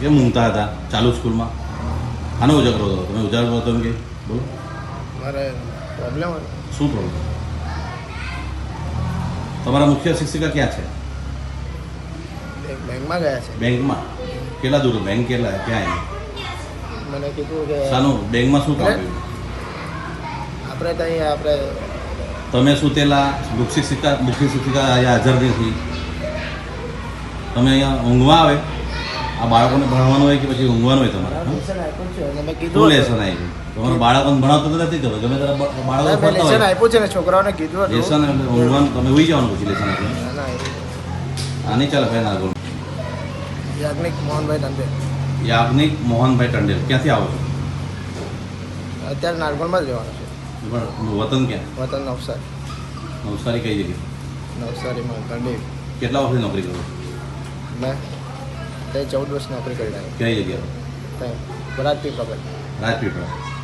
કેમ ઊંઘતા હતા ચાલુ સ્કૂલમાં. આનો ઉજાગરો હતો. તમે ઉજાગરો હતો એમ કે? બોલો. મારે પ્રોબ્લેમ શું પ્રોબ્લેમ તમારા મુખ્ય શિક્ષિકા ક્યાં છે? બેંકમાં ગયા છે. બેંકમાં? કેટલા દૂર? બેંક કેટલા? ક્યાં? મને કીધું કે સાનું બેંકમાં શું કામ કર્યું? આપણે ત્યાં આપણે તમે સુતેલા મુખ્ય શિક્ષિકા મુખ્ય શિક્ષિકા અહીંયા હાજર નથી? તમે અહીંયા ઊંઘવા આવે? આ બાળકોને ભણવાનું હોય કે પછી ઊંઘવાનું હોય તમારે? શું લેસન આવ્યું તમારા બાળકોને ભણાવતો તો નથી તમે ગમે તારા બાળકો ભણતા હોય. આપ્યું છે ને છોકરાઓને કીધું લેસન ઊંઘવાનું તમે ઉઈ જવાનું પછી લેસન આપ્યું ના, ના એ આ નહીં ચાલે ભાઈ આગળ યાજ્ઞિક મોહનભાઈ ટંડેલ. યાજ્ઞિક મોહનભાઈ ટંડેલ. ક્યાંથી આવો છો? અત્યારે નારગોલમાં જ રહેવાનું છે. પણ વતન ક્યાં? વતન નવસારી. નવસારી કઈ જગ્યાએ? નવસારીમાં ટંડેલ કેટલા વર્ષની નોકરી કરો મેં તે ચૌદ વર્ષ નોકરી કરી રહ્યા કઈ જગ્યાએ? ત્યાં રાજપીપળા રાજપીપળા.